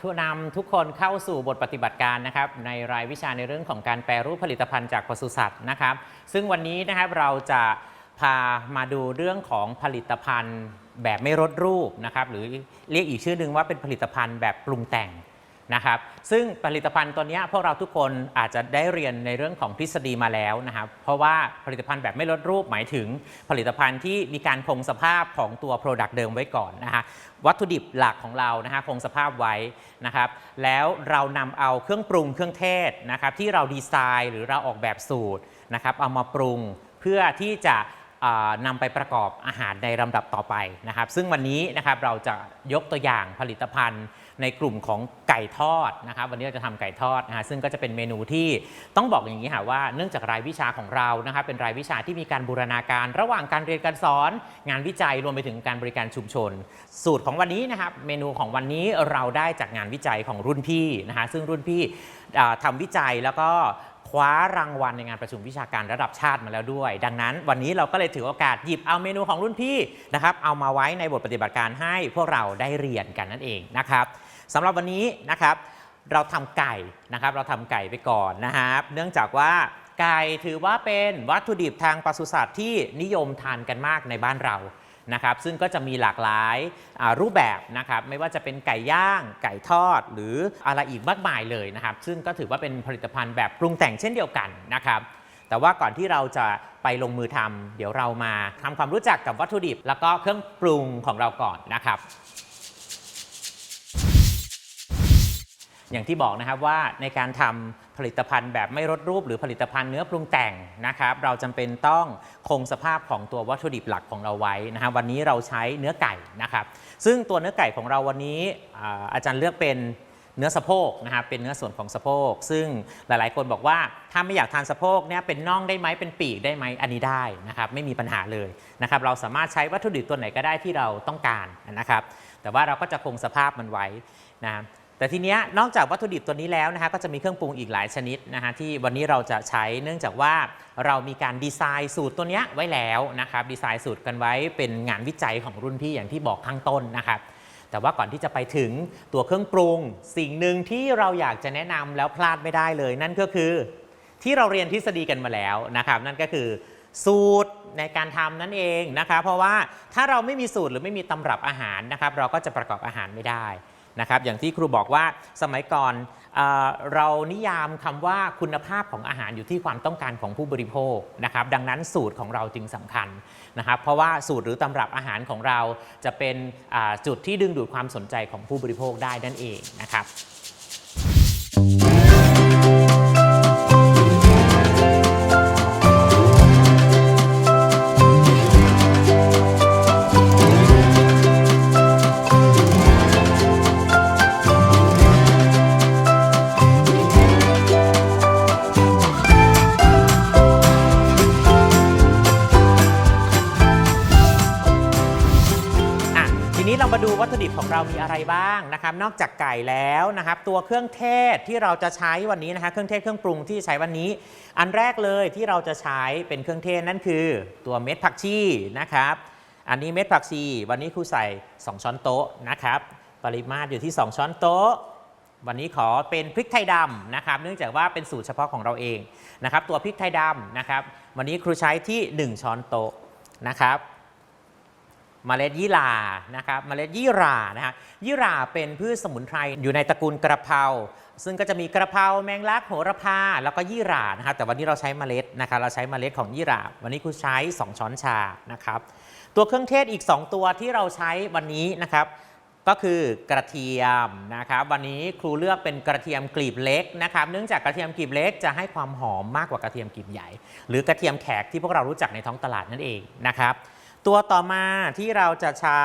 ทุนำทุกคนเข้าสู่บทปฏิบัติการนะครับในรายวิชาในเรื่องของการแปรรูปผลิตภัณฑ์จากปศุสัตว์นะครับ ซึ่งวันนี้นะครับเราจะพามาดูเรื่องของผลิตภัณฑ์แบบไม่ลดรูปนะครับหรือเรียกอีกชื่อหนึ่งว่าเป็นผลิตภัณฑ์แบบปรุงแต่ง นะครับซึ่งผลิตภัณฑ์ตัวนี้พวกเราทุกคนอาจจะได้เรียนในเรื่องของทฤษฎีมาแล้วนะครับเพราะว่าผลิตภัณฑ์แบบไม่ลดรูปหมายถึงผลิตภัณฑ์ที่มีการคงสภาพของตัว Product เดิมไว้ก่อนนะฮะวัตถุดิบหลักของเรานะฮะคงสภาพไว้นะครับแล้วเรานำเอาเครื่องปรุงเครื่องเทศนะครับที่เราดีไซน์หรือเราออกแบบสูตรนะครับเอามาปรุงเพื่อที่จะนำไปประกอบอาหารในลำดับต่อไปนะครับ ซึ่งวันนี้นะครับเราจะยกตัวอย่างผลิตภัณฑ์ ในกลุ่มของไก่ทอดนะครับวันนี้เราจะทำไก่ทอดนะฮะซึ่งก็จะเป็นเมนูที่ต้องบอกอย่างนี้ค่ะว่าเนื่องจากรายวิชาของเรานะครับเป็นรายวิชาที่มีการบูรณาการ ระหว่างการเรียนการสอน งานวิจัยรวมไปถึงการบริการชุมชน สูตรของวันนี้นะครับเมนูของวันนี้เราได้จากงานวิจัยของรุ่นพี่นะฮะซึ่งรุ่นพี่อ่าทำวิจัยแล้วก็คว้ารางวัลในงานประชุมวิชาการระดับชาติมาแล้วด้วย ดังนั้นวันนี้เราก็เลยถือโอกาสหยิบเอาเมนูของรุ่นพี่นะครับเอามาไว้ในบทปฏิบัติการให้พวกเราได้เรียนกันนั่นเองนะครับ สำหรับวันนี้นะครับเราทำไก่นะครับเราทำไก่ไปก่อนนะครับเนื่องจากว่าไก่ถือว่าเป็นวัตถุดิบทางปศุสัตว์ที่นิยมทานกันมากในบ้านเรานะครับซึ่งก็จะมีหลากหลายรูปแบบนะครับไม่ว่าจะเป็นไก่ย่าง ไก่ทอด หรืออะไรอีกมากมายเลยนะครับ ซึ่งก็ถือว่าเป็นผลิตภัณฑ์แบบปรุงแต่งเช่นเดียวกันนะครับแต่ว่าก่อนที่เราจะไปลงมือทำเดี๋ยวเรามาทำความรู้จักกับวัตถุดิบ แล้วก็เครื่องปรุงของเราก่อนนะครับ อย่างที่บอกนะครับว่าในการทำผลิตภัณฑ์แบบไม่ลดรูป หรือผลิตภัณฑ์เนื้อปรุงแต่งนะครับ เราจำเป็นต้องคงสภาพของตัววัตถุดิบหลักของเราไว้นะฮะวันนี้เราใช้เนื้อไก่นะครับ ซึ่งตัวเนื้อไก่ของเราวันนี้อาอาจารย์เลือกเป็นเนื้อสะโพกนะครับเป็นเนื้อส่วนของสะโพก ซึ่งหลายๆ คนบอกว่าถ้าไม่อยากทานสะโพกเนี่ยเป็นน่องได้ไหมเป็นปีกได้ไหมอันนี้ได้นะครับไม่มีปัญหาเลยนะครับเราสามารถใช้วัตถุดิบตัวไหนก็ได้ที่เราต้องการนะครับ แต่ว่าเราก็จะคงสภาพมันไว้นะครับ แต่ทีเนี้ยนอกจากวัตถุดิบตัวนี้แล้วนะฮะก็จะมีเครื่องปรุงอีกหลายชนิดนะฮะที่วันนี้เราจะใช้เนื่องจากว่าเรามีการดีไซน์สูตรตัวเนี้ยไว้แล้วนะครับดีไซน์สูตรกันไว้เป็นงานวิจัยของรุ่นพี่อย่างที่บอกข้างต้นนะครับแต่ว่าก่อนที่จะไปถึงตัวเครื่องปรุง สิ่งหนึ่งที่เราอยากจะแนะนำแล้วพลาดไม่ได้เลย นั่นก็คือ ที่เราเรียนทฤษฎีกันมาแล้วนะครับนั่นก็คือสูตรในการทำนั่นเองนะครับเพราะว่าถ้าเราไม่มีสูตรหรือไม่มีตำรับอาหารนะครับ เราก็จะประกอบอาหารไม่ได้ นะครับอย่างที่ครูบอกว่าสมัยก่อนเอเรานิยามคำว่าคุณภาพของอาหารอยู่ที่ความต้องการของผู้บริโภคนะครับดังนั้นสูตรของเราจึงสำคัญนะครับเพราะว่าสูตรหรือตำรับอาหารของเราจะเป็นจุดที่ดึงดูดความสนใจของผู้บริโภคได้นั่นเองนะครับ ตถุดิบของเรามีอะไรบ้างนะครับ นอกจากไก่แล้วนะครับ ตัวเครื่องเทศที่เราจะใช้วันนี้นะคะเครื่องเทศเครื่องปรุงที่ใช้วันนี้ อันแรกเลยที่เราจะใช้เป็นเครื่องเทศนั่นคือ ตัวเม็ดผักชีนะครับ อันนี้เม็ดผักชีวันนี้ครูใส่ 2 ช้อนโต๊ะนะครับ ปริมาตรอยู่ที่ 2 ช้อนโต๊ะวันนี้ขอเป็นพริกไทยดำนะครับ เนื่องจากว่าเป็นสูตรเฉพาะของเราเองนะครับ ตัวพริกไทยดำนะครับ วันนี้ครูใช้ที่ 1 ช้อนโต๊ะนะครับ เมล็ดยี่หร่านะครับเมล็ดยี่หร่านะฮะยี่หร่าเป็นพืชสมุนไพรอยู่ในตระกูลกระเพราซึ่งก็จะมีกระเพราแมงลักโหระพาแล้วก็ยี่หร่านะครับแต่วันนี้เราใช้เมล็ดนะครับเราใช้เมล็ดของยี่หร่าวันนี้ครูใช้ 2 ช้อนชานะครับตัวเครื่องเทศอีก 2 ตัวที่เราใช้วันนี้นะครับก็คือกระเทียมนะครับวันนี้ครูเลือกเป็นกระเทียมกลีบเล็กนะครับเนื่องจากกระเทียมกลีบเล็กจะให้ความหอมมากกว่ากระเทียมกลีบใหญ่ หรือกระเทียมแขกที่พวกเรารู้จักในท้องตลาดนั่นเองนะครับ ตัวต่อมาที่เราจะใช้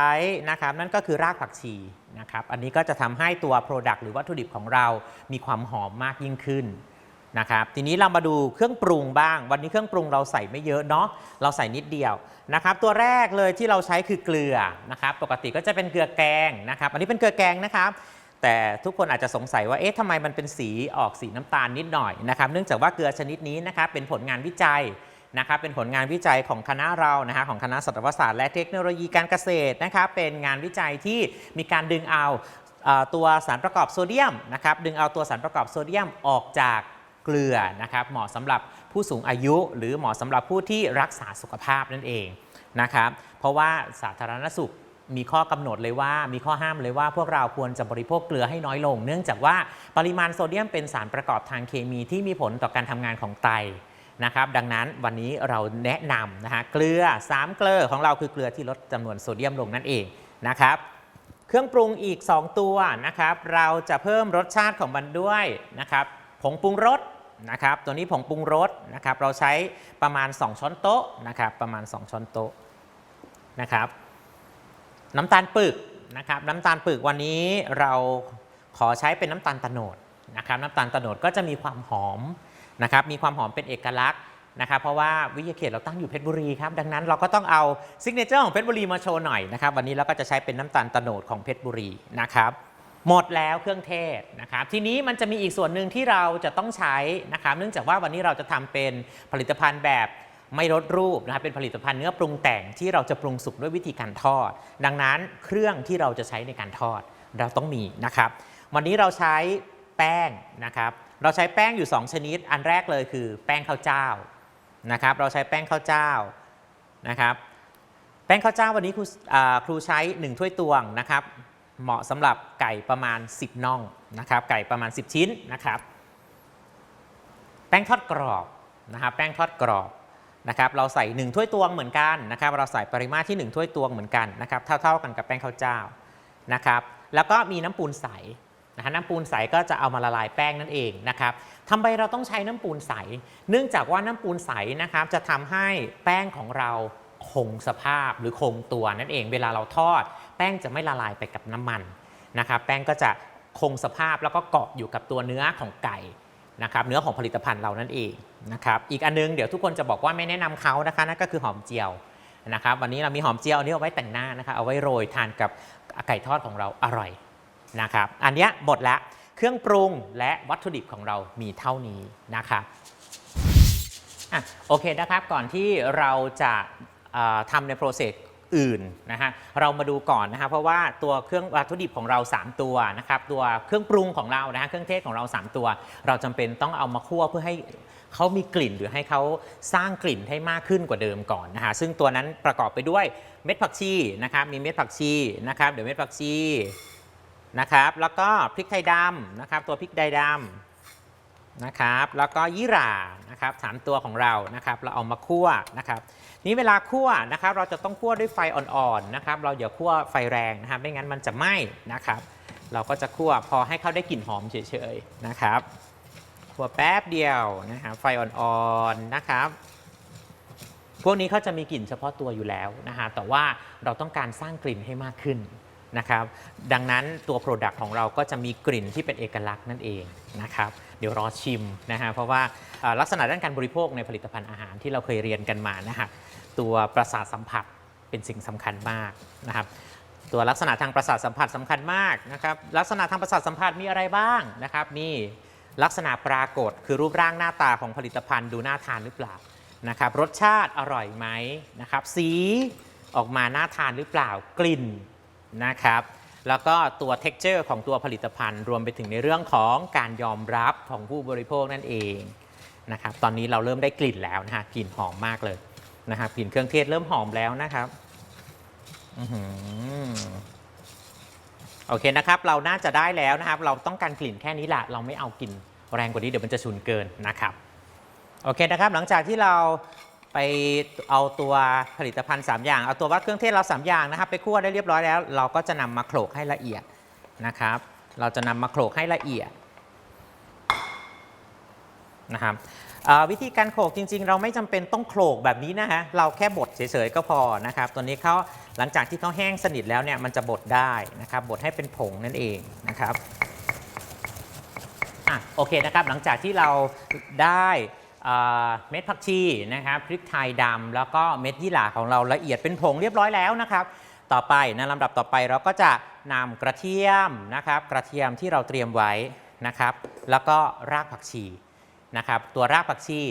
นะครับนั่นก็คือรากผักชีนะครับอันนี้ก็จะทำให้ตัว Product หรือวัตถุดิบของเรามีความหอมมากยิ่งขึ้นนะครับทีนี้เรามาดูเครื่องปรุงบ้าง วันนี้เครื่องปรุงเราใส่ไม่เยอะเนาะเราใส่นิดเดียวนะครับตัวแรกเลยที่เราใช้คือเกลือนะครับปกติก็จะเป็นเกลือแกงนะครับอันนี้เป็นเกลือแกงนะครับแต่ทุกคนอาจจะสงสัยว่าเอ๊ะทำไมมันเป็นสีออกสีน้ำตาลนิดหน่อยนะครับเนื่องจากว่าเกลือชนิดนี้นะครับเป็นผลงานวิจัย นะครับเป็นผลงานวิจัยของคณะเรานะฮะของคณะสัตวศาสตร์และเทคโนโลยีการเกษตรนะครับเป็นงานวิจัยที่มีการดึงเอาตัวสารประกอบโซเดียมนะครับดึงเอาตัวสารประกอบโซเดียมออกจากเกลือนะครับเหมาะสำหรับผู้สูงอายุ หรือเหมาะสำหรับผู้ที่รักษาสุขภาพนั่นเองนะครับเพราะว่าสาธารณสุขมีข้อกำหนดเลยว่ามีข้อห้ามเลยว่าพวกเราควรจะบริโภคเกลือให้น้อยลง เนื่องจากว่าปริมาณโซเดียมเป็นสารประกอบทางเคมีที่มีผลต่อการทำงานของไต นะครับดังนั้นวันนี้เราแนะนำนะฮะเกลือ3เกลือของเราคือเกลือที่ลดจำนวนโซเดียมลงนั่นเองนะครับเครื่องปรุงอีก 2 ตัวนะครับเราจะเพิ่มรสชาติของมันด้วยนะครับผงปรุงรสนะครับตัวนี้ผงปรุงรสนะครับเราใช้ประมาณ 2 ช้อนโต๊ะนะครับประมาณ 2 ช้อนโต๊ะนะครับน้ำตาลปึกนะครับน้ำตาลปึกวันนี้เราขอใช้เป็นน้ำตาลตะโนดนะครับน้ำตาลตะโนดก็จะมีความหอม นะครับมีความหอมเป็นเอกลักษณ์นะครับเพราะว่าวิทยาเขตเราตั้งอยู่เพชรบุรีครับดังนั้นเราก็ต้องเอาซิกเนเจอร์ของเพชรบุรีมาโชว์หน่อยนะครับวันนี้เราก็จะใช้เป็นน้ำตาลตะโนดของเพชรบุรีนะครับหมดแล้วเครื่องเทศนะครับทีนี้มันจะมีอีกส่วนหนึ่งที่เราจะต้องใช้นะครับเนื่องจากว่าวันนี้เราจะทำเป็นผลิตภัณฑ์แบบไม่ลดรูปนะครับเป็นผลิตภัณฑ์เนื้อปรุงแต่งที่เราจะปรุงสุกด้วยวิธีการทอด ดังนั้นเครื่องที่เราจะใช้ในการทอดเราต้องมีนะครับ วันนี้เราใช้แป้งนะครับ เราใช้แป้งอยู่ 2 ชนิด อันแรกเลยคือแป้งข้าวเจ้านะครับ เราใช้แป้งข้าวเจ้านะครับ แป้งข้าวเจ้าวันนี้ครูครูใช้ 1 ถ้วยตวงนะครับ เหมาะสำหรับไก่ประมาณ 10น่องนะครับ ไก่ประมาณ 10 ชิ้นนะครับ แป้งทอดกรอบนะครับ แป้งทอดกรอบนะครับ เราใส่ 1 ถ้วยตวงเหมือนกันนะครับ เราใส่ปริมาตรที่ 1 ถ้วยตวงเหมือนกันนะครับ เท่าๆกันกับแป้งข้าวเจ้านะครับ แล้วก็มีน้ำปูนใส นะฮะน้ำปูนใสก็จะเอามาละลายแป้งนั่นเองนะครับทำไมเราต้องใช้น้ำปูนใส เนื่องจากว่าน้ำปูนใสนะครับจะทำให้แป้งของเราคงสภาพหรือคงตัวนั่นเอง เวลาเราทอด แป้งจะไม่ละลายไปกับน้ำมันนะครับแป้งก็จะคงสภาพแล้วก็เกาะอยู่กับตัวเนื้อของไก่นะครับเนื้อของผลิตภัณฑ์เรานั่นเองนะครับอีกอันนึงเดี๋ยวทุกคนจะบอกว่าไม่แนะนำเขานะคะนั่นก็คือหอมเจียวนะครับวันนี้เรามีหอมเจียวนนี้เอาไว้แต่งหน้านะคะเอาไว้โรยทานกับไก่ทอดของเราอร่อย นะครับ อันเนี้ยหมดละเครื่องปรุงและวัตถุดิบของเรามีเท่านี้นะครับอะโอเคนะครับ ก่อนที่เราจะทำในโปรเซสอื่นนะฮะเรามาดูก่อนนะฮะเพราะว่าตัวเครื่องวัตถุดิบของเรา 3 ตัวนะครับตัวเครื่องปรุงของเรานะฮะเครื่องเทศของเรา 3 ตัว เราจำเป็นต้องเอามาคั่วเพื่อให้เขามีกลิ่นหรือให้เขาสร้างกลิ่นให้มากขึ้นกว่าเดิมก่อนนะฮะซึ่งตัวนั้นประกอบไปด้วยเม็ดผักชีนะครับมีเม็ดผักชีนะครับเดี๋ยวเม็ดผักชี นะครับ แล้วก็พริกไทยดำนะครับ ตัวพริกไทยดำนะครับ แล้วก็ยี่หร่านะครับสามตัวของเรานะครับ เราเอามาคั่วนะครับ นี่เวลาคั่วนะครับ เราจะต้องคั่วด้วยไฟอ่อนๆนะครับ เราอย่าคั่วไฟแรงนะครับ ไม่งั้นมันจะไหม้นะครับ เราก็จะคั่วพอให้เขาได้กลิ่นหอมเฉยๆนะครับ คั่วแป๊บเดียวนะครับไฟอ่อนๆนะครับพวกนี้เขาจะมีกลิ่นเฉพาะตัวอยู่แล้วนะฮะ แต่ว่าเราต้องการสร้างกลิ่นให้มากขึ้น นะครับดังนั้นตัว Product ของเราก็จะมีกลิ่นที่เป็นเอกลักษณ์นั่นเองนะครับเดี๋ยวรอชิมนะฮะเพราะว่าลักษณะด้านการบริโภคในผลิตภัณฑ์อาหารที่เราเคยเรียนกันมานะฮะตัวประสาทสัมผัสเป็นสิ่งสำคัญมากนะครับตัวลักษณะทางประสาทสัมผัสสำคัญมากนะครับลักษณะทางประสาทสัมผัสมีอะไรบ้างนะครับมีลักษณะปรากฏคือรูปร่างหน้าตาของผลิตภัณฑ์ดูน่าทานหรือเปล่านะครับรสชาติอร่อยไหมนะครับสีออกมาน่าทานหรือเปล่ากลิ่น นะครับ แล้วก็ตัว t e x t อร์ของตัวผลิตภัณฑ์ รวมไปถึงในเรื่องของการยอมรับของผู้บริโภคนั่นเองนะครับตอนนี้เราเริ่มได้กลิ่นแล้วนะฮะกลิ่นหอมมากเลยนะครับกลิ่นเครื่องเทศเริ่มหอมแล้วนะครับอื้อหือโอเคนะครับ เราน่าจะได้แล้วนะครับ เราต้องการกลิ่นแค่นี้แหละเราไม่เอากลิ่นแรงกว่านี้เดี๋ยวมันจะฉุนเกินนะครับโอเคนะครับ หลังจากที่เรา ไปเอาตัวผลิตภัณฑ์ 3 อย่าง เอาตัววัดเครื่องเทศเรา 3 อย่างนะครับ ไปคั่วได้เรียบร้อยแล้ว เราก็จะนำมาโขลกให้ละเอียดนะครับ เราจะนำมาโขลกให้ละเอียดนะครับวิธีการโขลกจริง ๆ เราไม่จำเป็นต้องโขลกแบบนี้นะฮะเราแค่บดเฉยๆก็พอนะครับ ตัวนี้เขาหลังจากที่เขาแห้งสนิทแล้วเนี่ยมันจะบดได้นะครับบดให้เป็นผงนั่นเองนะครับอะโอเคนะครับหลังจากที่เราได้ เม็ดผักชีนะครับพริกไทยดำแล้วก็เม็ดยี่หร่าของเราละเอียดเป็นผงเรียบร้อยแล้วนะครับ ต่อไปนะลำดับต่อไปเราก็จะนำกระเทียมนะครับ กระเทียมที่เราเตรียมไว้นะครับ แล้วก็รากผักชีนะครับ ตัวรากผักชี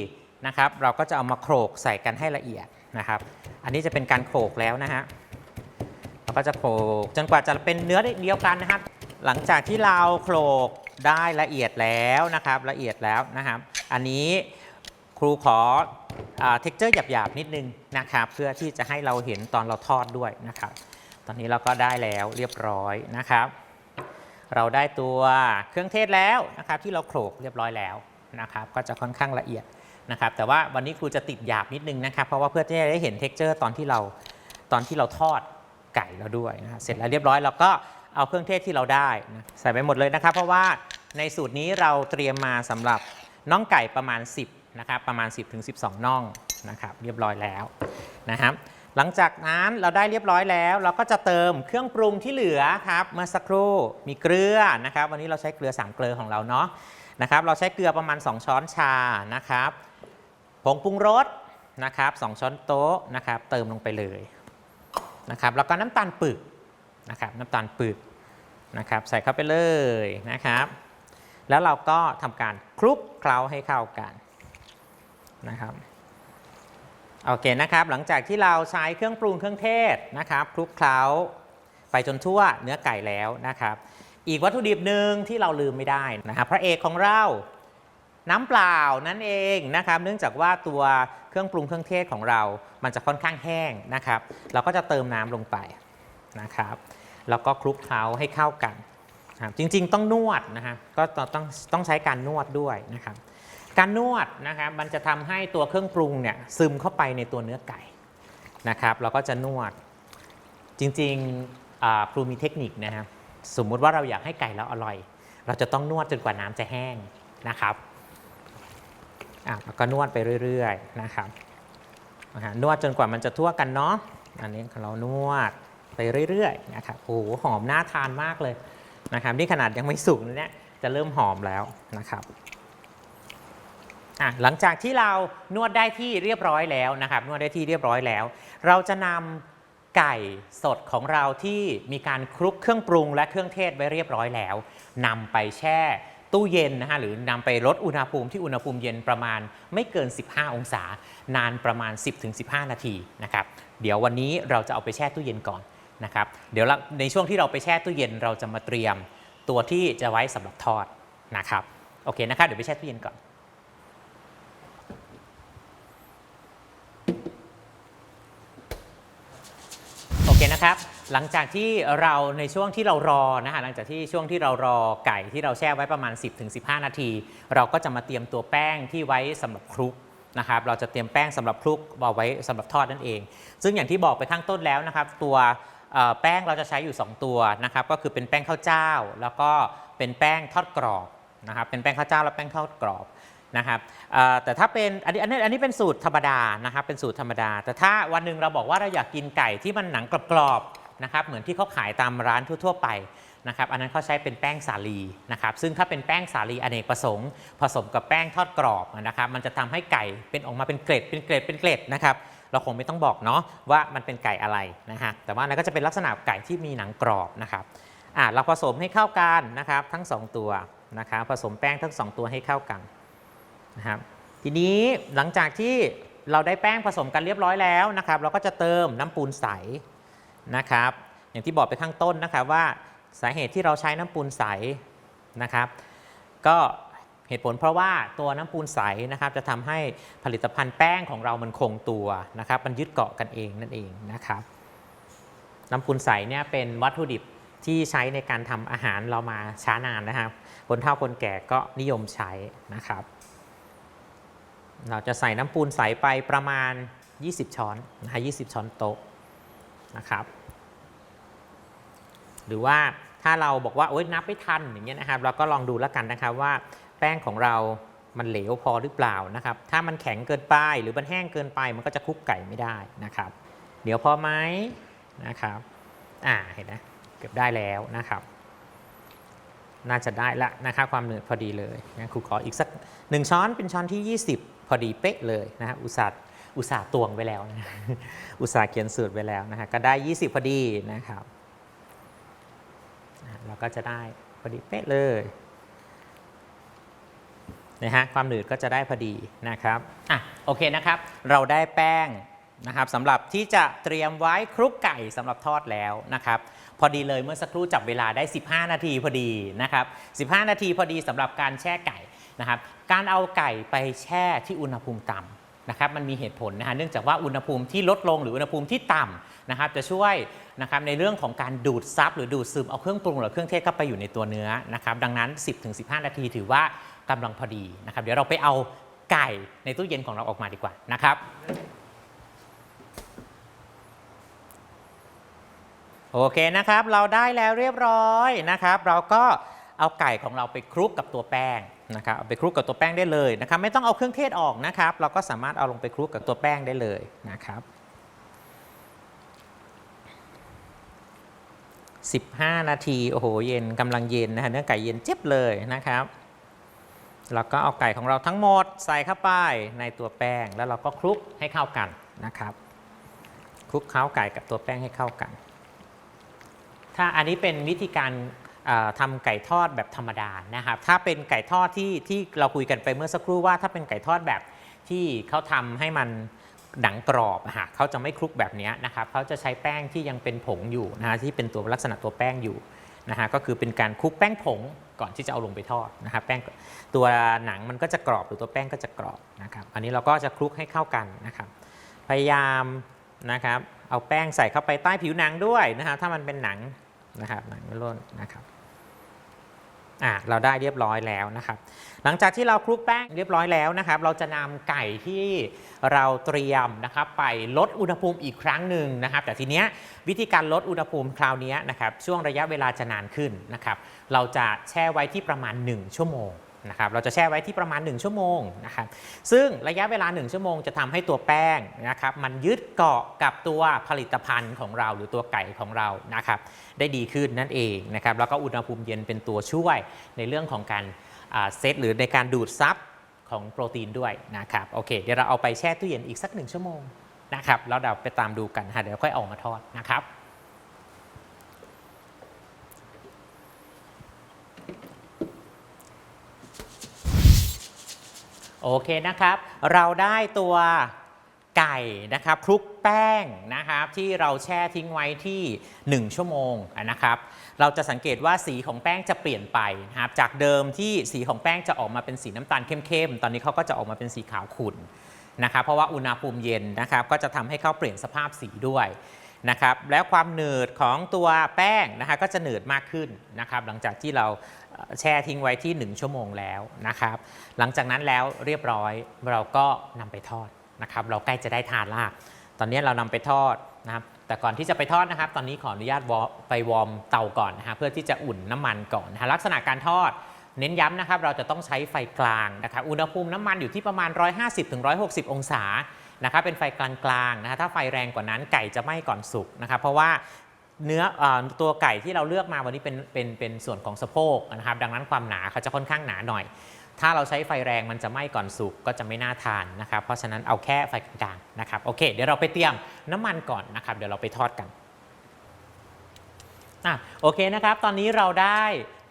นะครับ เราก็จะเอามาโขลกใส่กันให้ละเอียดนะครับ อันนี้จะเป็นการโขลกแล้วนะฮะเราก็จะโขลกจนกว่าจะเป็นเนื้อเดียวกันนะครับ หลังจากที่เราโขลกได้ละเอียดแล้วนะครับ ละเอียดแล้วนะครับ อันนี้ รูขอเท็กเจอร์หยาบๆ นิดนึงนะครับ เพื่อที่จะให้เราเห็นตอนเราทอดด้วยนะครับ ตอนนี้เราก็ได้แล้วเรียบร้อยนะครับ เราได้ตัวเครื่องเทศแล้วนะครับ ที่เราโขลกเรียบร้อยแล้วนะครับ ก็จะค่อนข้างละเอียดนะครับ แต่ว่าวันนี้ครูจะติดหยาบนิดนึงนะครับ เพราะว่าเพื่อที่จะได้เห็นเท็กเจอร์ตอนที่เราตอนที่เราทอดไก่เราด้วยนะเสร็จแล้วเรียบร้อยเราก็เอาเครื่องเทศที่เราได้นะใส่ไปหมดเลยนะครับ เพราะว่าในสูตรนี้เราเตรียมมาสำหรับน่องไก่ประมาณ 10 นะครับประมาณ 10ถึง12 น่องนะครับเรียบร้อยแล้วนะครับหลังจากนั้นเราได้เรียบร้อยแล้ว เราก็จะเติมเครื่องปรุงที่เหลือครับเมื่อสักครู่มีเกลือนะครับ วันนี้เราใช้เกลือสามเกลือของเราเนาะนะครับ เราใช้เกลือประมาณ 2 ช้อนชานะครับผงปรุงรสนะครับ2ช้อนโต๊ะนะครับ เติมลงไปเลยนะครับแล้วก็น้ำตาลปึกนะครับน้ำตาลปึกนะครับ ใส่เข้าไปเลยนะครับ แล้วเราก็ทำการคลุกเคล้าให้เข้ากัน นะครับโอเคนะครับหลังจากที่เราใช้เครื่องปรุงเครื่องเทศนะครับคลุกเคล้าไปจนทั่วเนื้อไก่แล้วนะครับ อีกวัตถุดิบหนึ่งที่เราลืมไม่ได้นะครับพระเอกของเราน้ำเปล่านั่นเองนะครับ เนื่องจากว่าตัวเครื่องปรุงเครื่องเทศของเรา มันจะค่อนข้างแห้งนะครับ เราก็จะเติมน้ำลงไปนะครับแล้วก็คลุกเคล้าให้เข้ากันนะครับจริงๆ ต้องนวดนะฮะก็ต้องต้องใช้การนวดด้วยนะครับ การนวดนะครับมันจะทำให้ตัวเครื่องปรุงเนี่ยซึมเข้าไปในตัวเนื้อไก่นะครับเราก็จะนวดจริงๆครูมีเทคนิคนะครับสมมุติว่าเราอยากให้ไก่เราอร่อย เราจะต้องนวดจนกว่าน้ำจะแห้งนะครับอะแล้วก็นวดไปเรื่อยๆนะครับนวดจนกว่ามันจะทั่วกันเนาะอันนี้เรานวดไปเรื่อยๆนะครับโอ้โหหอมน่าทานมากเลยนะครับนี่ขนาดยังไม่สุกนะเนี่ยจะเริ่มหอมแล้วนะครับ อะหลังจากที่เรานวดได้ที่เรียบร้อยแล้วนะครับ นวดได้ที่เรียบร้อยแล้ว เราจะนำไก่สดของเราที่มีการคลุกเครื่องปรุงและเครื่องเทศไว้เรียบร้อยแล้วนำไปแช่ตู้เย็นนะฮะหรือนำไปลดอุณหภูมิที่อุณหภูมิเย็นประมาณไม่เกิน 15 องศา นานประมาณ 10-15 นาทีนะครับ เดี๋ยววันนี้เราจะเอาไปแช่ตู้เย็นก่อนนะครับ เดี๋ยวในช่วงที่เราไปแช่ตู้เย็นเราจะมาเตรียมตัวที่จะไว้สำหรับทอดนะครับ โอเคนะครับ เดี๋ยวไปแช่ตู้เย็นก่อน โอเคนะครับ หลังจากที่เราในช่วงที่เรารอนะฮะหลังจากที่ช่วงที่เรารอไก่ที่เราแช่ไว้ประมาณ 10-15 นาที เราก็จะมาเตรียมตัวแป้งที่ไว้สำหรับคลุกนะครับเราจะเตรียมแป้งสำหรับคลุกเอาไว้สำหรับทอดนั่นเอง ซึ่งอย่างที่บอกไปข้างต้นแล้วนะครับ ตัวแป้งเราจะใช้อยู่ 2 ตัวนะครับก็คือเป็นแป้งข้าวเจ้า แล้วก็เป็นแป้งทอดกรอบนะครับเป็นแป้งข้าวเจ้าและแป้งทอดกรอบ นะครับแต่ถ้าเป็นอันนี้อันนี้อันนี้เป็นสูตรธรรมดานะครับเป็นสูตรธรรมดา แต่ถ้าวันหนึ่งเราบอกว่าเราอยากกินไก่ที่มันหนังกรอบๆนะครับเหมือนที่เขาขายตามร้านทั่วๆไปนะครับอันนั้นเขาใช้เป็นแป้งสาลีนะครับซึ่งถ้าเป็นแป้งสาลีอเนกประสงค์ ผสมกับแป้งทอดกรอบนะครับมันจะทำให้ไก่เป็นออกมาเป็นเกล็ดเป็นเกล็ดเป็นเกล็ดนะครับเราคงไม่ต้องบอกเนาะว่ามันเป็นไก่อะไรนะฮะแต่ว่านั่นก็จะเป็นลักษณะไก่ที่มีหนังกรอบนะครับอะเราผสมให้เข้ากันนะครับทั้งสองตัวนะครับผสมแป้งทั้งสองตัวให้เข้ากัน นะครับทีนี้หลังจากที่เราได้แป้งผสมกันเรียบร้อยแล้วนะครับ เราก็จะเติมน้ำปูนใสนะครับ อย่างที่บอกไปข้างต้นนะครับว่าสาเหตุที่เราใช้น้ำปูนใสนะครับ ก็เหตุผลเพราะว่าตัวน้ำปูนใสนะครับ จะทำให้ผลิตภัณฑ์แป้งของเรามันคงตัวนะครับ มันยึดเกาะกันเองนั่นเองนะครับ น้ำปูนใสเนี่ยเป็นวัตถุดิบที่ใช้ในการทำอาหารเรามาช้านานนะครับ คนเฒ่าคนแก่ก็นิยมใช้นะครับ เราจะใส่น้ำปูนใสไปประมาณ 20 ช้อนนะฮะ20 ช้อนโต๊ะนะครับ หรือว่าถ้าเราบอกว่าโอ๊ยนับไม่ทันอย่างเงี้ยนะครับ เราก็ลองดูแล้วกันนะครับว่าแป้งของเรามันเหลวพอหรือเปล่านะครับ ถ้ามันแข็งเกินไปหรือมันแห้งเกินไปมันก็จะคลุกไก่ไม่ได้นะครับ เดี๋ยวพอไหมนะครับ อ่าเห็นไหมเกือบได้แล้วนะครับ น่าจะได้ละนะครับความเหนืดพอดีเลยนะครูขออีกสักหนึ่งช้อนเป็นช้อนที่ 20 อดีเป๊ะเลยนะฮะอุตส่าห์อุตส่าห์ตวงไว้แล้วนะอุตส่าห์เขียนสูตรไว้แล้วนะฮะก็ได้ 20 พอดีนะครับเราก็จะได้พอดีเป๊ะเลยนะฮะความหนืดก็จะได้พอดีนะครับอะโอเคนะครับ เราได้แป้งนะครับสำหรับที่จะเตรียมไว้คลุกไก่สำหรับทอดแล้วนะครับ พอดีเลยเมื่อสักครู่จับเวลาได้ 15 นาทีพอดีนะครับ 15 นาทีพอดีสำหรับการแช่ไก่ นะครับการเอาไก่ไปแช่ที่อุณหภูมิต่ำนะครับมันมีเหตุผลนะฮะเนื่องจากว่าอุณหภูมิที่ลดลงหรืออุณหภูมิที่ต่ำนะครับจะช่วยนะครับในเรื่องของการดูดซับหรือดูดซึมเอาเครื่องปรุงหรือเครื่องเทศเข้าไปอยู่ในตัวเนื้อนะครับดังนั้น 10-15 นาทีถือว่ากำลังพอดีนะครับเดี๋ยวเราไปเอาไก่ในตู้เย็นของเราออกมาดีกว่านะครับโอเคนะครับ เราได้แล้วเรียบร้อยนะครับ เราก็เอาไก่ของเราไปคลุกกับตัวแป้ง นะครับเอาไปคลุกกับตัวแป้งได้เลยนะครับไม่ต้องเอาเครื่องเทศออกนะครับ เราก็สามารถเอาลงไปคลุกกับตัวแป้งได้เลยนะครับ 15 นาทีโอ้โหเย็นกำลังเย็นนะฮะเนื้อไก่เย็นเจ็บเลยนะครับแล้วก็เอาไก่ของเราทั้งหมดใส่เข้าไปในตัวแป้งแล้วเราก็คลุกให้เข้ากันนะครับคลุกเค้าไก่กับตัวแป้งให้เข้ากัน ถ้าอันนี้เป็นวิธีการ ทำไก่ทอดแบบธรรมดานะครับ ถ้าเป็นไก่ทอดที่ที่เราคุยกันไปเมื่อสักครู่ว่าถ้าเป็นไก่ทอดแบบที่เขาทำให้มันหนังกรอบฮะเขาจะไม่คลุกแบบนี้นะครับเขาจะใช้แป้งที่ยังเป็นผงอยู่นะฮะที่เป็นตัวลักษณะตัวแป้งอยู่นะฮะก็คือเป็นการคลุกแป้งผงก่อนที่จะเอาลงไปทอดนะครับแป้งตัวหนังมันก็จะกรอบหรือตัวแป้งก็จะกรอบนะครับอันนี้เราก็จะคลุกให้เข้ากันนะครับ พยายามนะครับเอาแป้งใส่เข้าไปใต้ผิวหนังด้วยนะครับถ้ามันเป็นหนังนะครับหนังไม่ร่นนะครับ อะเราได้เรียบร้อยแล้วนะครับ หลังจากที่เราคลุกแป้งเรียบร้อยแล้วนะครับ เราจะนำไก่ที่เราเตรียมนะครับ ไปลดอุณหภูมิอีกครั้งหนึ่งนะครับ แต่ทีเนี้ยวิธีการลดอุณหภูมิคราวนี้นะครับ ช่วงระยะเวลาจะนานขึ้นนะครับ เราจะแช่ไว้ที่ประมาณ 1 ชั่วโมง นะครับเราจะแช่ไว้ที่ประมาณ 1 ชั่วโมงนะครับซึ่งระยะเวลา 1 ชั่วโมงจะทำให้ตัวแป้งนะครับมันยึดเกาะกับตัวผลิตภัณฑ์ของเราหรือตัวไก่ของเรานะครับได้ดีขึ้นนั่นเองนะครับแล้วก็อุณหภูมิเย็นเป็นตัวช่วยในเรื่องของการเซตหรือในการดูดซับของโปรตีนด้วยนะครับโอเคเดี๋ยวเราเอาไปแช่ตู้เย็นอีกสักหนึ่งชั่วโมงนะครับแล้วเดี๋ยวไปตามดูกันฮะเดี๋ยวค่อยออกมาทอดนะครับ โอเคนะครับ เราได้ตัวไก่นะครับคลุกแป้งนะครับที่เราแช่ทิ้งไว้ที่ 1 ชั่วโมงนะครับ เราจะสังเกตว่าสีของแป้งจะเปลี่ยนไปนะครับจากเดิมที่สีของแป้งจะออกมาเป็นสีน้ำตาลเข้มๆ ตอนนี้เขาก็จะออกมาเป็นสีขาวขุ่นนะครับเพราะว่าอุณหภูมิเย็นนะครับก็จะทำให้เขาเปลี่ยนสภาพสีด้วย นะครับแล้วความหนืดของตัวแป้งนะคะก็จะหนืดมากขึ้นนะครับหลังจากที่เราแช่ทิ้งไว้ที่ 1 ชั่วโมงแล้วนะครับ หลังจากนั้นแล้วเรียบร้อยเราก็นำไปทอดนะครับเราใกล้จะได้ทานละตอนนี้เรานำไปทอดนะครับแต่ก่อนที่จะไปทอดนะครับ ตอนนี้ขออนุญาตไปวอร์มเตาก่อนนะฮะเพื่อที่จะอุ่นน้ำมันก่อนนะะลักษณะการทอดเน้นย้ำนะครับ เราจะต้องใช้ไฟกลางนะครับ อุณหภูมิน้ำมันอยู่ที่ประมาณ 150-160 องศา นะครับเป็นไฟกลางๆนะฮะถ้าไฟแรงกว่านั้นไก่จะไหม้ก่อนสุกนะครับเพราะว่าเนื้ออตัวไก่ที่เราเลือกมาวันนี้เป็นเป็นเป็นส่วนของสะโพกนะครับ ดังนั้นความหนาเขาจะค่อนข้างหนาหน่อย ถ้าเราใช้ไฟแรงมันจะไหม้ก่อนสุกก็จะไม่น่าทานนะครับ เพราะฉะนั้นเอาแค่ไฟกลางๆนะครับโอเคเดี๋ยวเราไปเตรียมน้ำมันก่อนนะครับ เดี๋ยวเราไปทอดกันอะโอเคนะครับ ตอนนี้เราได้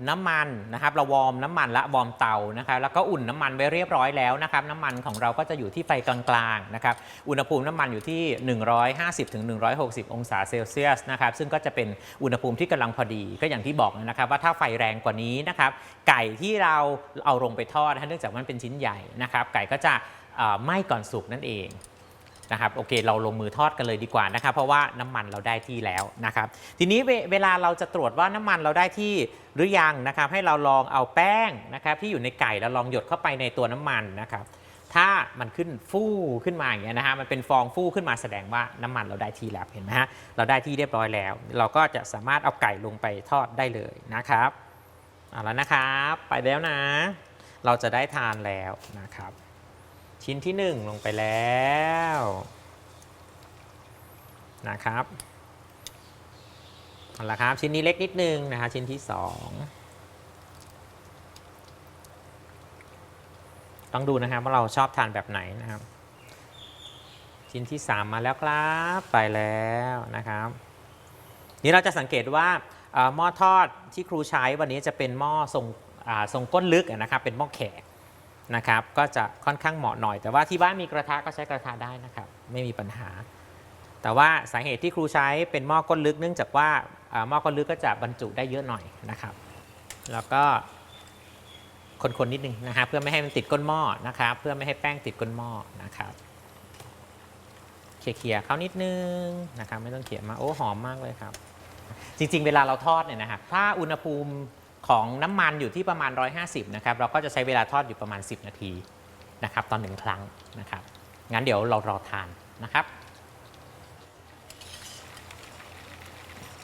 น้ำมันนะครับเราวอร์มน้ำมันและวอร์มเตานะครับแล้วก็อุ่นน้ำมันไว้เรียบร้อยแล้วนะครับน้ำมันของเราก็จะอยู่ที่ไฟกลางๆนะครับอุณหภูมิน้ำมันอยู่ที่ 150ถึง160 องศาเซลเซียสนะครับซึ่งก็จะเป็นอุณหภูมิที่กำลังพอดีก็อย่างที่บอกนะครับว่าถ้าไฟแรงกว่านี้นะครับไก่ที่เราเอาลงไปทอดเนื่องจากมันเป็นชิ้นใหญ่นะครับไก่ก็จะไหม้ก่อนสุกนั่นเอง นะครับโอเคเราลงมือทอดกันเลยดีกว่านะครับเพราะว่าน้ำมันเราได้ที่แล้วนะครับทีนี้เวลาเราจะตรวจว่าน้ำมันเราได้ที่หรือยังนะครับให้เราลองเอาแป้งนะครับที่อยู่ในไก่แล้วลองหยดเข้าไปในตัวน้ำมันนะครับถ้ามันขึ้นฟู่ขึ้นมาอย่างเงี้ยนะฮะมันเป็นฟองฟู่ขึ้นมาแสดงว่าน้ำมันเราได้ที่แล้วเห็นไหมฮะเราได้ที่เรียบร้อยแล้ว เราก็จะสามารถเอาไก่ลงไปทอดได้เลยนะครับเอาแล้วนะครับ ไปแล้วนะ เราจะได้ทานแล้วนะครับ ชิ้นที่ 1 ลงไปแล้วนะครับเอาละครับชิ้นนี้เล็กนิดนึงนะฮะชิ้นที่ 2 ต้องดูนะครับว่าเราชอบทานแบบไหนนะครับ ชิ้นที่ 3 มาแล้วครับไปแล้วนะครับ นี่เราจะสังเกตว่าหม้อทอดที่ครูใช้วันนี้จะเป็นหม้อทรงทรงก้นลึกนะครับเป็นหม้อแขก นะครับก็จะค่อนข้างเหมาะหน่อย แต่ว่าที่บ้านมีกระทะก็ใช้กระทะได้นะครับ ไม่มีปัญหา แต่ว่าสาเหตุที่ครูใช้เป็นหม้อก้นลึกเนื่องจากว่าหม้อก้นลึกก็จะบรรจุได้เยอะหน่อยนะครับ แล้วก็คนๆนิดนึงนะฮะเพื่อไม่ให้มันติดก้นหม้อนะครับเพื่อไม่ให้แป้งติดก้นหม้อนะครับเขี่ยๆเขานิดนึงนะครับไม่ต้องเขี่ยมาโอ้หอมมากเลยครับ จริง ๆ เวลาเราทอดเนี่ยนะครับถ้าอุณหภูมิ ของน้ำมันอยู่ที่ประมาณ 150นะครับเราก็จะใช้เวลาทอดอยู่ประมาณ 10 นาทีนะครับตอนหนึ่งครั้งนะครับงั้นเดี๋ยวเรารอทานนะครับ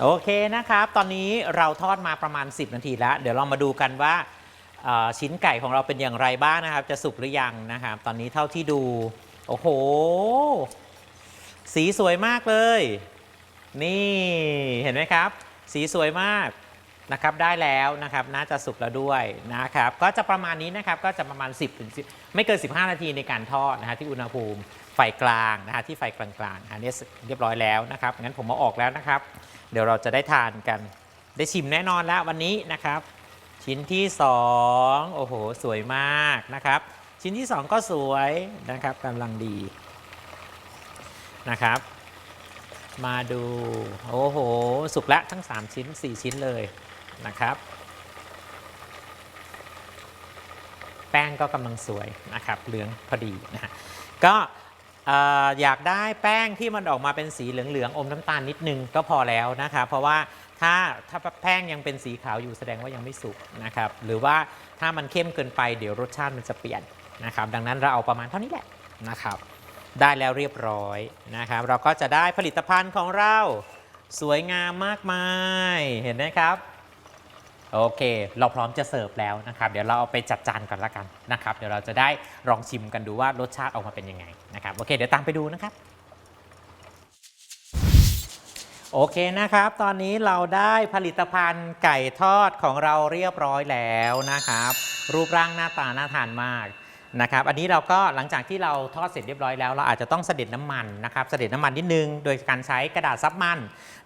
โอเคนะครับ ตอนนี้เราทอดมาประมาณ 10 นาทีแล้ว เดี๋ยวเรามาดูกันว่าชิ้นไก่ของเราเป็นอย่างไรบ้างนะครับ จะสุกหรือยังนะครับ ตอนนี้เท่าที่ดู โอ้โห สีสวยมากเลย นี่เห็นไหมครับ สีสวยมาก นะครับได้แล้วนะครับน่าจะสุกแล้วด้วยนะครับก็จะประมาณนี้นะครับก็จะประมาณ 10ถึง10ไม่เกิน 15 นาทีในการทอดนะฮะที่อุณหภูมิไฟกลางนะฮะที่ไฟกลางๆนะฮะเนี่ยเรียบร้อยแล้วนะครับงั้นผมเอาออกแล้วนะครับ เดี๋ยวเราจะได้ทานกันได้ชิมแน่นอนแล้ววันนี้นะครับ ชิ้นที่ 2 โอ้โห สวยมากนะครับ ชิ้นที่ 2 ก็สวยนะครับกำลังดีนะครับ มาดู โอ้โห สุกแล้วทั้ง 3 ชิ้น 4 ชิ้นเลย นะครับ แป้งก็กำลังสวยนะครับเหลืองพอดีนะฮะก็เอ่ออยากได้แป้งที่มันออกมาเป็นสีเหลืองๆอมน้ำตาลนิดนึงก็พอแล้วนะครับเพราะว่าถ้าถ้าแป้งยังเป็นสีขาวอยู่แสดงว่ายังไม่สุกนะครับหรือว่าถ้ามันเข้มเกินไปเดี๋ยวรสชาติมันจะเปลี่ยนนะครับดังนั้นเราเอาประมาณเท่านี้แหละนะครับได้แล้วเรียบร้อยนะครับเราก็จะได้ผลิตภัณฑ์ของเราสวยงามมากมายเห็นไหมครับ โอเค เราพร้อมจะเสิร์ฟแล้วนะครับ เดี๋ยวเราเอาไปจัดจานกันละกันนะครับ เดี๋ยวเราจะได้ลองชิมกันดูว่ารสชาติออกมาเป็นยังไงนะครับ โอเค เดี๋ยวตามไปดูนะครับ โอเคนะครับ ตอนนี้เราได้ผลิตภัณฑ์ไก่ทอดของเราเรียบร้อยแล้วนะครับ รูปร่างหน้าตาน่าทานมาก นะครับ อันนี้เราก็หลังจากที่เราทอดเสร็จเรียบร้อยแล้ว เราอาจจะต้องเสด็จน้ำมันนะครับ เสด็จน้ำมันนิดนึง โดยการใช้กระดาษซับมัน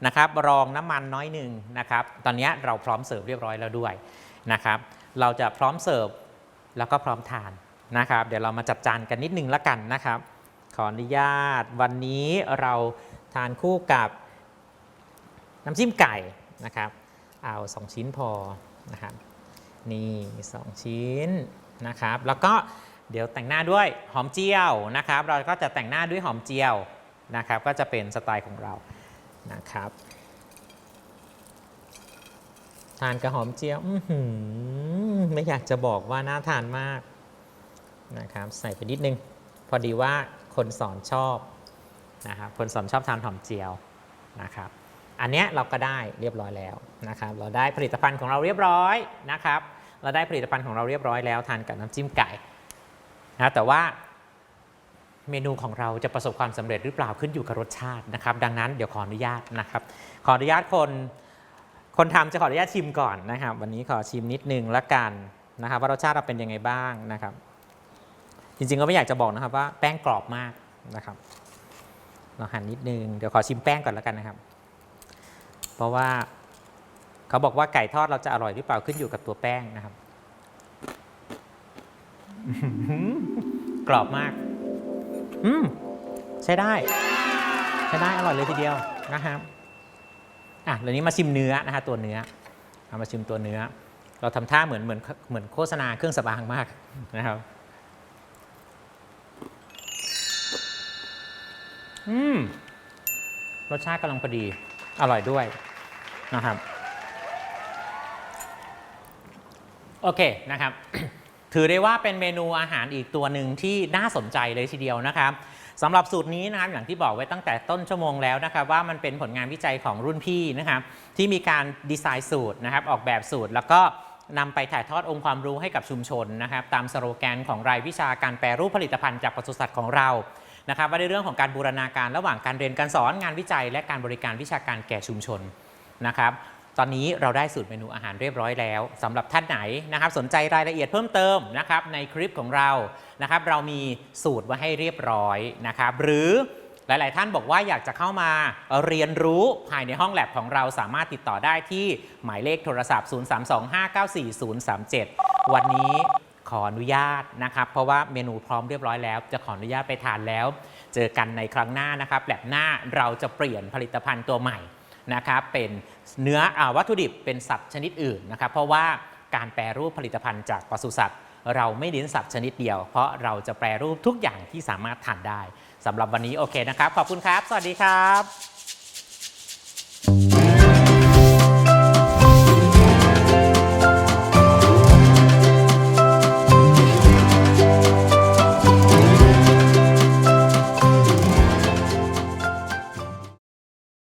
นะครับ รองน้ำมันน้อยหนึ่งนะครับ ตอนนี้เราพร้อมเสิร์ฟเรียบร้อยแล้วด้วยนะครับ เราจะพร้อมเสิร์ฟแล้วก็พร้อมทานนะครับ เดี๋ยวเรามาจัดจานกันนิดนึงละกันนะครับ ขออนุญาต วันนี้เราทานคู่กับน้ำจิ้มไก่นะครับ เอา 2 ชิ้นพอนะครับ นี่ 2 ชิ้นนะครับ แล้วก็ เดี๋ยวแต่งหน้าด้วยหอมเจียวนะครับ เราก็จะแต่งหน้าด้วยหอมเจียวนะครับ ก็จะเป็นสไตล์ของเรานะครับ ทานกับหอมเจียวอื้อหือไม่อยากจะบอกว่าน่าทานมากนะครับ ใส่ไปนิดนึง พอดีว่าคนสอนชอบนะครับคนสอนชอบทานหอมเจียวนะครับ อันเนี้ยเราก็ได้เรียบร้อยแล้วนะครับ เราได้ผลิตภัณฑ์ของเราเรียบร้อยนะครับ เราได้ผลิตภัณฑ์ของเราเรียบร้อยแล้วทานกับน้ำจิ้มไก่ นะแต่ว่าเมนูของเราจะประสบความสำเร็จหรือเปล่าขึ้นอยู่กับรสชาตินะครับ ดังนั้นเดี๋ยวขออนุญาตนะครับ ขออนุญาตคนคนทำจะขออนุญาตชิมก่อนนะครับ วันนี้ขอชิมนิดนึงละกันนะครับ ว่ารสชาติเราเป็นยังไงบ้างนะครับ จริงๆก็ไม่อยากจะบอกนะครับว่าแป้งกรอบมากนะครับเราหั่นนิดนึงเดี๋ยวขอชิมแป้งก่อนละกันนะครับ เพราะว่าเขาบอกว่าไก่ทอดเราจะอร่อยหรือเปล่าขึ้นอยู่กับตัวแป้งนะครับ กรอบมาก อืม ใช้ได้ ใช้ได้อร่อยเลยทีเดียวนะครับอะเดี๋ยวนี้มาชิมเนื้อนะฮะตัวเนื้อเอามาชิมตัวเนื้อ เราทำท่าเหมือนเหมือนเหมือนโฆษณาเครื่องสำอางมากนะครับ อืม รสชาติกำลังพอดี อร่อยด้วยนะครับ โอเคนะครับ ถือได้ว่าเป็นเมนูอาหารอีกตัวหนึ่งที่น่าสนใจเลยทีเดียวนะครับสำหรับสูตรนี้นะครับอย่างที่บอกไว้ตั้งแต่ต้นชั่วโมงแล้วนะครับว่ามันเป็นผลงานวิจัยของรุ่นพี่นะครับที่มีการดีไซน์สูตรนะครับออกแบบสูตรแล้วก็นำไปถ่ายทอดองค์ความรู้ให้กับชุมชนนะครับตามสโลแกนของรายวิชาการแปรรูปผลิตภัณฑ์จากปศุสัตว์ของเรานะครับว่าในเรื่องของการบูรณาการระหว่างการเรียนการสอนงานวิจัย และการบริการวิชาการแก่ชุมชนนะครับ ตอนนี้เราได้สูตรเมนูอาหารเรียบร้อยแล้วสำหรับท่านไหนนะครับ สนใจรายละเอียดเพิ่มเติมนะครับในคลิปของเรานะครับ เรามีสูตรไว้ให้เรียบร้อยนะครับ หรือหลาย ๆ ท่านบอกว่าอยากจะเข้ามาเรียนรู้ภายในห้องแลบของเราสามารถติดต่อได้ที่หมายเลขโทรศัพท์ 0325940037 วันนี้ขออนุญาตนะครับ เพราะว่าเมนูพร้อมเรียบร้อยแล้ว จะขออนุญาตไปทานแล้ว เจอกันในครั้งหน้านะครับแบบหน้าเราจะเปลี่ยนผลิตภัณฑ์ตัวใหม่นะครับเป็นเนื้ออวัตถุดิบเป็นสัตว์ชนิดอื่นนะครับเพราะว่าการแปรรูปผลิตภัณฑ์จากปศุสัตว์ เราไม่เน้นสัตว์ชนิดเดียว เพราะเราจะแปรรูปทุกอย่างที่สามารถทานได้สำหรับวันนี้โอเคนะครับ ขอบคุณครับ สวัสดีครับ